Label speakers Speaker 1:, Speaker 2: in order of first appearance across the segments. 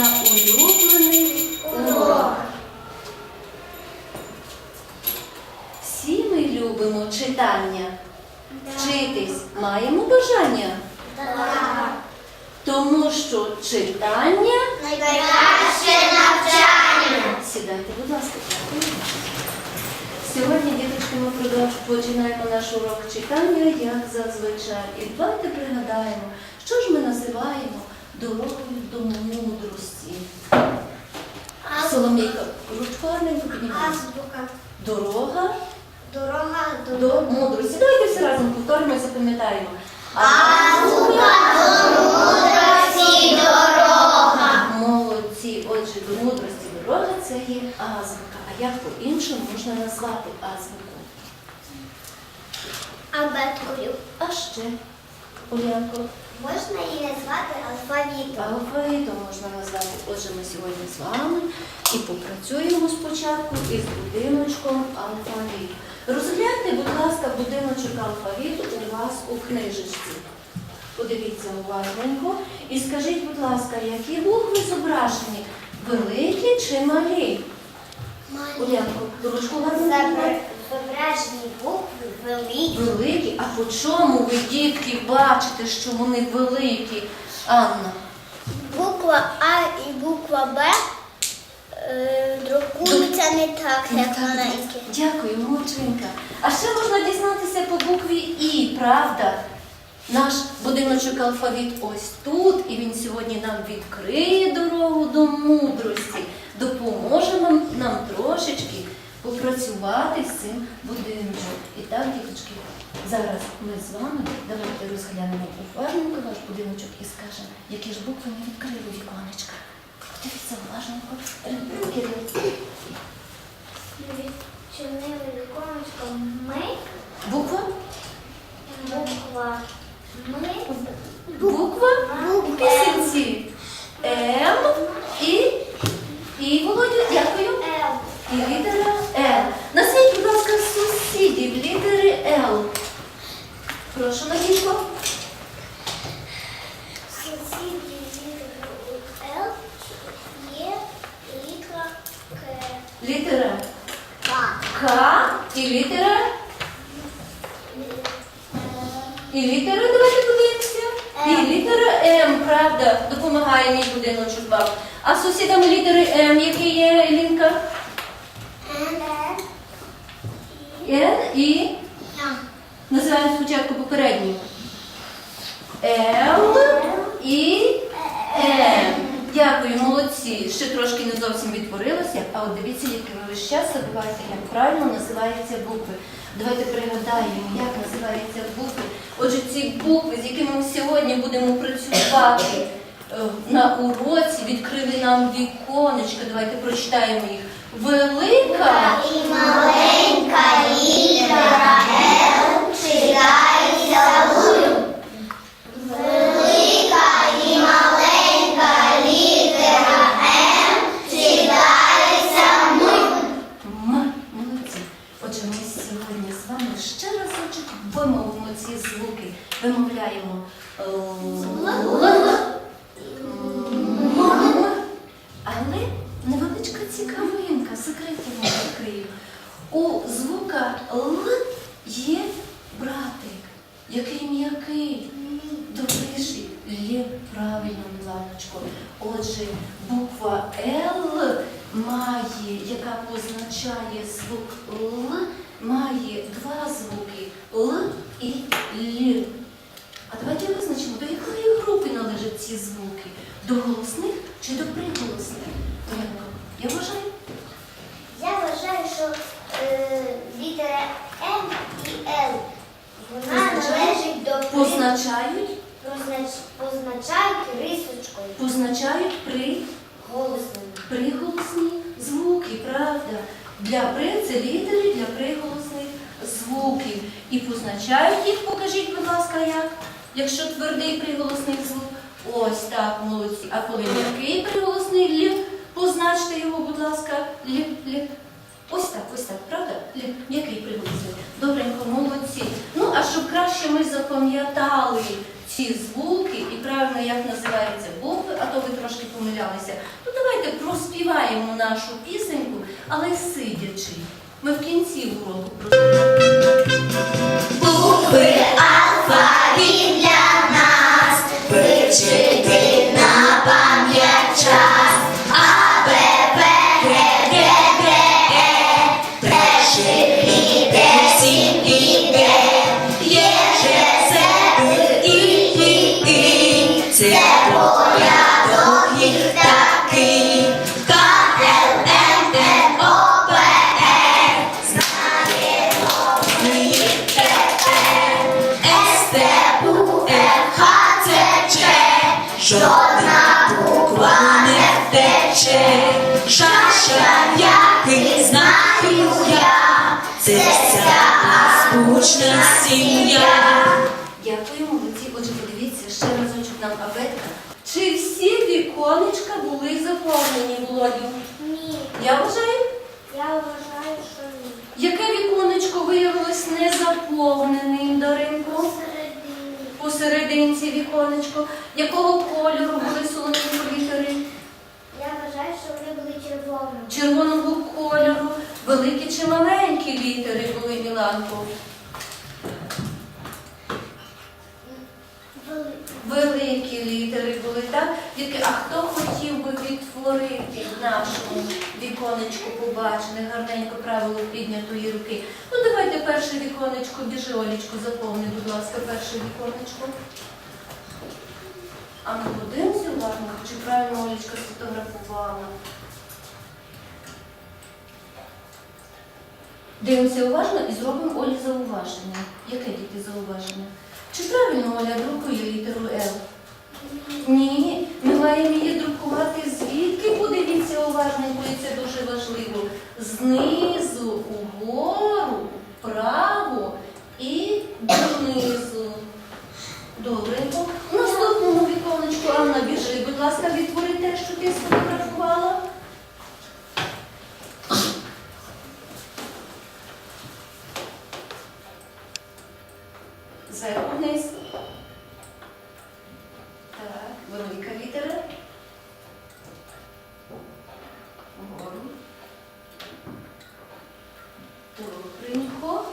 Speaker 1: на улюблений урок. Всі ми любимо читання. Вчитись маємо бажання, тому що читання.
Speaker 2: Найкраще навчання.
Speaker 1: Сідайте, будь ласка. Сьогодні, діточки, ми починаємо наш урок читання, як зазвичай. І давайте пригадаємо, що ж ми називаємо дорогою до мудрості. Соломійка, ручку гарненько піднімаємо.
Speaker 2: Азбука.
Speaker 1: Дорога
Speaker 2: Дорога до
Speaker 1: до мудрості. Давайте всі разом повторимо і запам'ятаємо.
Speaker 2: Азбука до мудрості дорога.
Speaker 1: Молодці, отже, до мудрості дорога це є азбука. А як по-іншому можна назвати азбуку?
Speaker 2: Абеткою.
Speaker 1: А ще, Улянко,
Speaker 2: Можна її назвати алфавітом.
Speaker 1: алфавітом можна назвати. Отже, ми сьогодні з вами і попрацюємо спочатку із будиночком алфавіту. Розгляньте, будь ласка, будиночок алфавіту у вас у книжечці. Подивіться уважненько і скажіть, будь ласка, які букви зображені? Великі чи малі? Улянко, ручку гарно. Тримай.
Speaker 2: Букви великі.
Speaker 1: Великі, а по чому ви, дітки, бачите, що вони великі? Анна.
Speaker 2: Буква А і буква Б е, друкуються не так, як маленькі.
Speaker 1: Дякую, молодчинка. А ще можна дізнатися по букві І, правда? Наш будиночок алфавіт ось тут, і він сьогодні нам відкриє дорогу до мудрості, допоможе нам, попрацювати з цим будиночком. І так, діточки, зараз ми з вами давайте розглянемо уважненько ваш будиночок і скажемо, які ж букви ми відкрили віконечка. Подивіться уважненько.
Speaker 2: Відчинили віконечко ми,
Speaker 1: Буква?
Speaker 2: буква ми,
Speaker 1: Буква
Speaker 2: Буква.
Speaker 1: пісенці. М і, і Володю, дякую. І літера Л. Назвіть, будь ласка, сусідів літери Л. Прошу,
Speaker 2: літеру Л є літера К.
Speaker 1: Літера
Speaker 2: К.
Speaker 1: К і літера. І літера, давайте подивимося. І літера М, правда, допомагає мій будиночок вам. А сусідами літери М, які є Лінка?
Speaker 2: Н.
Speaker 1: Н і
Speaker 2: Я.
Speaker 1: називаємо спочатку попередню. Л і М. Дякую, молодці. Ще трошки не зовсім відтворилося, а от дивіться, які ви весь час забуваєте, як правильно називаються букви. Давайте пригадаємо, як називаються букви. Отже, ці букви, з якими ми сьогодні будемо працювати е, на уроці, відкрили нам віконечко. Давайте прочитаємо їх. Велика.
Speaker 2: І маленька літера
Speaker 1: ще разочок вимовимо ці звуки. Вимовляємо л. Але невеличка цікавинка, секретів вам відкрию. У звука Л є братик, який м'який, добріший, Л правильно, Міланочко. Отже, буква Л має, яка позначає звук Л, має два звуки Л і Л. А давайте визначимо, до якої групи належать ці звуки? До голосних чи до приголосних? Я вважаю.
Speaker 2: Я вважаю, що е, літера М і Л вона належить до при-
Speaker 1: Позначають,
Speaker 2: познач- позначають рисочкою
Speaker 1: позначають при
Speaker 2: голосною.
Speaker 1: приголосні звуки, правда? Для при це літери для приголосних звуків. І позначають їх, покажіть, будь ласка, як? Якщо твердий приголосний звук, ось так, молодці. А коли м'який приголосний л, позначте його, будь ласка, л, л. Ось так, ось так, правда? Лі- Який приголосний? Добренько, молодці. Ну, а щоб краще ми запам'ятали ці звуки і правильно як називаються букви, а то ви трошки помилялися, то давайте проспіваємо нашу пісеньку, але сидячи. Ми в кінці уроку.
Speaker 3: Букви алфавіт для нас вивчити на пам'ять час. А, Б, П, Г, Г, Г, Е, перший піде, сім жодна буква не втече. Шаша, який знаю я, це вся азбучна сім'я.
Speaker 1: Дякую, молодці. Отже, подивіться ще разочок нам абетка. Чи всі віконечка були заповнені, Володю?
Speaker 3: Ні,
Speaker 1: Я вважаю,
Speaker 3: я вважаю, що ні.
Speaker 1: яке віконечко виявилось незаповненим, Даринко? Посерединці віконечко. Якого кольору були солонинко літери?
Speaker 3: Я вважаю, що вони були червоними.
Speaker 1: Червоного кольору. Великі чи маленькі літери були Міланко? Великі літери були, так? Дітки, а хто хотів би відтворити в нашому віконечку побачене гарненько правило піднятої руки? Ну перше віконечко, біжи, Олічко, заповни, будь ласка, перше віконечко. А ми подивимося уважно, чи правильно Олічка сфотографувала. Дивимося уважно і зробимо Олі зауваження. Яке діти зауваження? Чи правильно Оля друкує літеру Л? Ні, ми маємо її друкувати звідки, подивіться уважненько, і це дуже важливо. Знизу угору, вправо і донизу. Добренько. В наступному віконечку Анна біжи, будь ласка, відтвори те, що ти сфотографувала. Зверху вниз. Так, велика літера. Вгору. Добренько.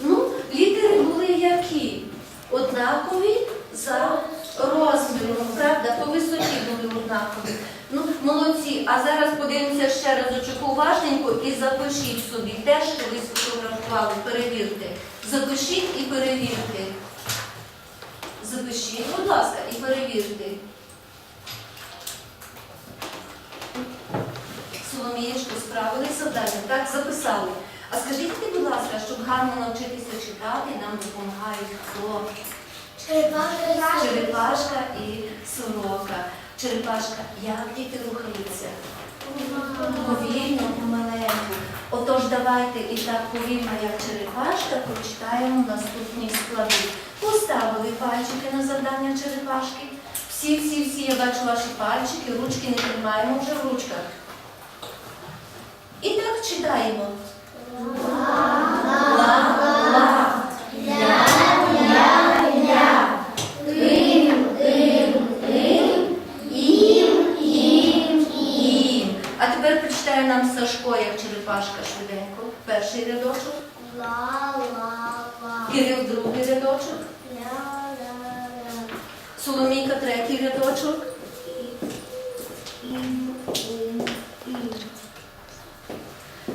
Speaker 1: Ну, літери були які? Однакові за розміром, правда? По висоті були однакові. Ну, А зараз подивимося ще разочок уважненько і запишіть собі те, що ви сфотографували. Перевірте. Запишіть і перевірте. Запишіть, будь ласка, і перевірте. Соломієчко, справили завдання, так, записали. А скажіть, мені, будь ласка, щоб гарно навчитися читати, нам допомагають хто?
Speaker 3: Черепашка
Speaker 1: і сорока. Черепашка, як діти рухаються? Повільно, помаленьку. Отож, давайте і так повільно, як черепашка, прочитаємо наступні склади. Поставили пальчики на завдання черепашки. Всі, всі, всі, я бачу ваші пальчики, ручки не тримаємо вже в ручках. І так читаємо. Кирил другий рядочок. Соломійка третій рядочок.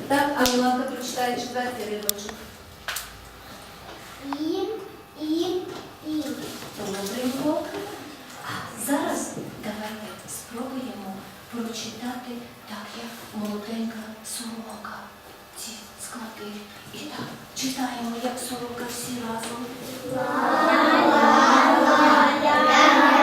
Speaker 1: Так, а Міланка прочитає четвертий рядочок.
Speaker 3: Ім, ім, ім.
Speaker 1: Добренько. А зараз давайте спробуємо прочитати так, як молоденька сорока. Склади. І так, читаємо, як сорока всі разом. А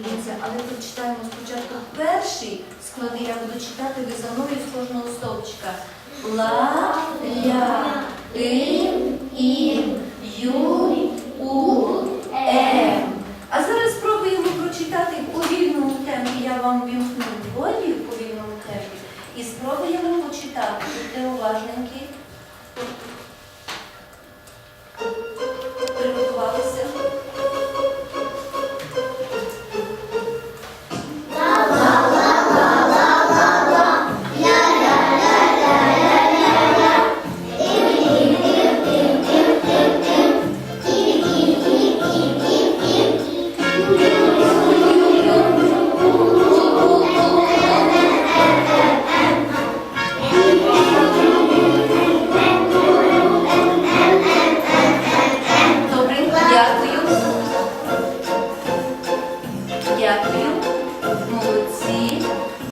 Speaker 1: коника стрибунця, але прочитаємо спочатку перший склади. Я буду читати ви за мною з кожного стовпчика. Ла, ля, им, ім, ю, у, ем. А зараз спробуємо прочитати в повільному темпі. Я вам вімкну волі в повільному темпі. І спробуємо почитати. Будьте уважненькі.